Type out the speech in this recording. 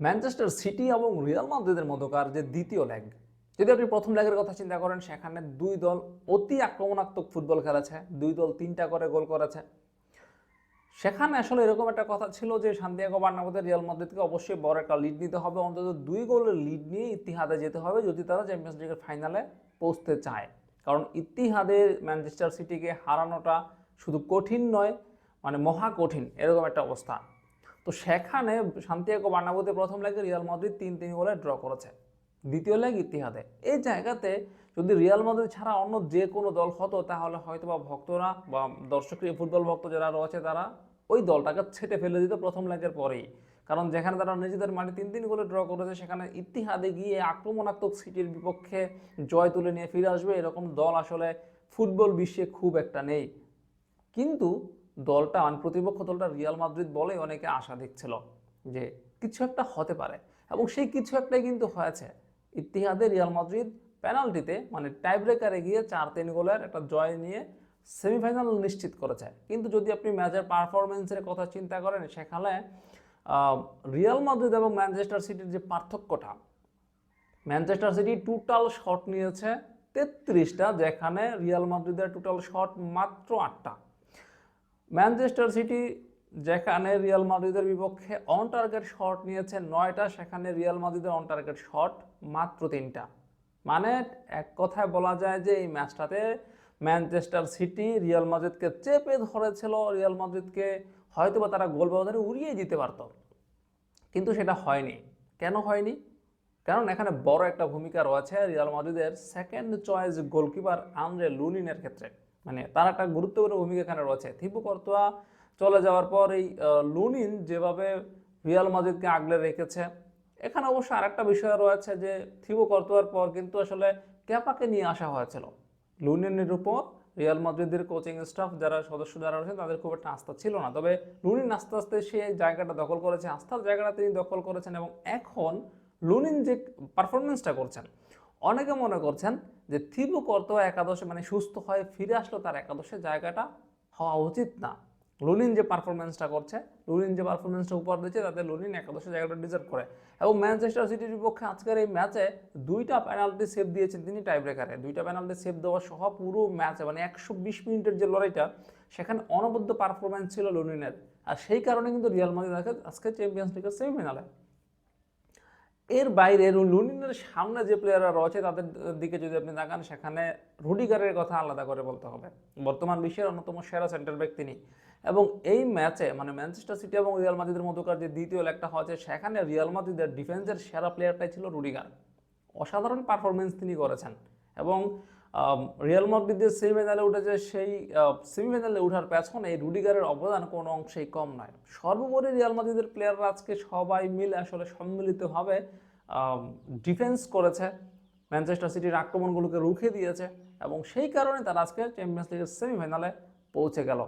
Manchester city এবং Real মাদ্রিদের মধ্যকার যে দ্বিতীয় লেগ যদি আপনি প্রথম লেগের কথা চিন্তা করেন, সেখানে দুই দল অতি আক্রমণাত্মক ফুটবল খেলেছে। দুই দল তিনটা করে গোল করেছে। সেখানে আসলে এরকম একটা কথা ছিল যে সান্তিয়াগো বার্নাবোতে রিয়াল মাদ্রিদকে অবশ্যই বড় একটা লিড নিতে হবে। অন্তত দুই গোলের লিড নিয়ে ইতিহাদে যেতে হবে যদি তারা চ্যাম্পিয়ন্স লিগের ফাইনালে পৌঁছতে চায়। কারণ ইতিহাদে ম্যানচেস্টার সিটিকে হারানোটা শুধু কঠিন নয় মানে মহা কঠিন, এরকম একটা অবস্থা। তো সেখানে সান্তিয়াগো বার্নাবোতে প্রথম লেগে রিয়াল মাদ্রিদ তিন তিন গোলে ড্র করেছে। দ্বিতীয় লেগ ইতিহাদে। এই জায়গাতে যদি রিয়াল মাদ্রিদ ছাড়া অন্য যে কোনো দল হতো, তাহলে হয়তো বা ভক্তরা বা দর্শক ফুটবল ভক্ত যারা রয়েছে, তারা ওই দলটাকে ছেটে ফেলে দিত প্রথম লেগের পরেই। কারণ যেখানে তারা নিজেদের মাঠে তিন তিন গোলে ড্র করেছে, সেখানে ইতিহাদে গিয়ে আক্রমণাত্মক সিটির বিপক্ষে জয় তুলে নিয়ে ফিরে আসবে, এরকম দল আসলে ফুটবল বিশ্বে খুব একটা নেই। কিন্তু দলটা মানে প্রতিপক্ষ দলটা রিয়াল মাদ্রিদ বলে অনেকে আশা দেখছিল যে কিছু একটা হতে পারে। এবং সেই কিছু একটাই কিন্তু হয়েছে। ইতিহাদে রিয়াল মাদ্রিদ পেনাল্টিতে মানে টাইব্রেকারে গিয়ে চার তিন গোলের একটা জয় নিয়ে সেমিফাইনাল নিশ্চিত করেছে। কিন্তু যদি আপনি ম্যাচের পারফরমেন্সের কথা চিন্তা করেন, সেখানে রিয়াল মাদ্রিদ এবং ম্যানচেস্টার সিটির যে পার্থক্যটা, ম্যানচেস্টার সিটি টোটাল শট নিয়েছে তেত্রিশটা, যেখানে রিয়াল মাদ্রিদের টোটাল শট মাত্র আটটা। ম্যানচেস্টার সিটি, যেখানে রিয়াল মাদ্রিদের বিপক্ষে অন টার্গেট শট নিয়েছে নয়টা, সেখানে রিয়াল মাদ্রিদের অন টার্গেট শট মাত্র তিনটা। মানে এক কথায় বলা যায় যে এই ম্যাচটাতে ম্যানচেস্টার সিটি রিয়াল মাদ্রিদকে চেপে ধরেছিল। রিয়াল মাদ্রিদকে হয়তো বা তারা গোল ব্যবধানে উড়িয়ে দিতে পারতো। কিন্তু সেটা হয়নি। কেন হয়নি? কারণ এখানে বড় একটা ভূমিকা রয়েছে রিয়াল মাদ্রিদের সেকেন্ড চয়েস গোলকিপার আন্দ্রে লুনিনের ক্ষেত্রে। মানে তার একটা গুরুত্বপূর্ণ ভূমিকা এখানে রয়েছে। থিপু কর্তোয়া চলে যাওয়ার পর এই লুনিন যেভাবে রিয়াল মাদ্রিদকে আগলে রেখেছে, এখানে অবশ্য আরেকটা বিষয় রয়েছে যে থিবু কর্তোয়ার পর কিন্তু আসলে ক্যাপাকে নিয়ে আসা হয়েছিল। লুনিনের উপর রিয়াল মাদ্রিদের কোচিং স্টাফ যারা সদস্য যারা রয়েছেন তাদের খুব একটা আস্থা ছিল না। তবে লুনিন আস্তে আস্তে সে জায়গাটা দখল করেছে, আস্থার জায়গাটা তিনি দখল করেছেন এবং এখন লুনিন যে পারফরমেন্সটা করছেন, অনেকে মনে করছেন যে থিবু কর্তোয়া একাদশে মানে সুস্থ হয়ে ফিরে আসলো তার একাদশে জায়গাটা হওয়া উচিত না। লুনিন যে পারফরমেন্সটা করছে, লুনিন যে পারফরমেন্সটা উপহার দিচ্ছে, তাতে লুনিন একাদশে জায়গাটা ডিজার্ভ করে। এবং ম্যানচেস্টার সিটির বিপক্ষে আজকের এই ম্যাচে দুইটা পেনাল্টি সেভ দিয়েছেন তিনি টাই ব্রেকারে দুইটা পেনাল্টি সেভ দেওয়া সহ পুরো ম্যাচে মানে একশো বিশ মিনিটের যে লড়াইটা, সেখানে অনবদ্য পারফরমেন্স ছিল লুনিনের। আর সেই কারণে কিন্তু রিয়াল মাদ্রিদ আজকে চ্যাম্পিয়ন্স লিগের সেমিফাইনালে এর বাইরে লুনিনের সামনে যে প্লেয়াররা রয়েছে, তাদের দিকে যদি আপনি তাকান, সেখানে রুডিগারের কথা আলাদা করে বলতে হবে। বর্তমান বিশ্বের অন্যতম সেরা সেন্টার ব্যাক তিনি। এবং এই ম্যাচে মানে ম্যানচেস্টার সিটি এবং রিয়াল মাদ্রিদের মধ্যকার যে দ্বিতীয় লেগটা হয়েছে, সেখানে রিয়াল মাদ্রিদের ডিফেন্সের সেরা প্লেয়ারটাই ছিল রুডিগার। অসাধারণ পারফরমেন্স তিনি করেছেন। এবং রিয়াল মাদ্রিদের সেমিফাইনালে উঠেছে সেই সেমিফাইনালে ওঠার পেছনে এই রুডিগারের অবদান কোনো অংশেই কম নয়। সর্বোপরি রিয়াল মাদ্রিদের প্লেয়াররা আজকে সবাই মিলে আসলে সম্মিলিতভাবে ডিফেন্স করেছে। ম্যানচেস্টার সিটির আক্রমণগুলোকে রুখে দিয়েছে এবং সেই কারণে তারা আজকে চ্যাম্পিয়ন্স লিগের সেমিফাইনালে পৌঁছে গেল।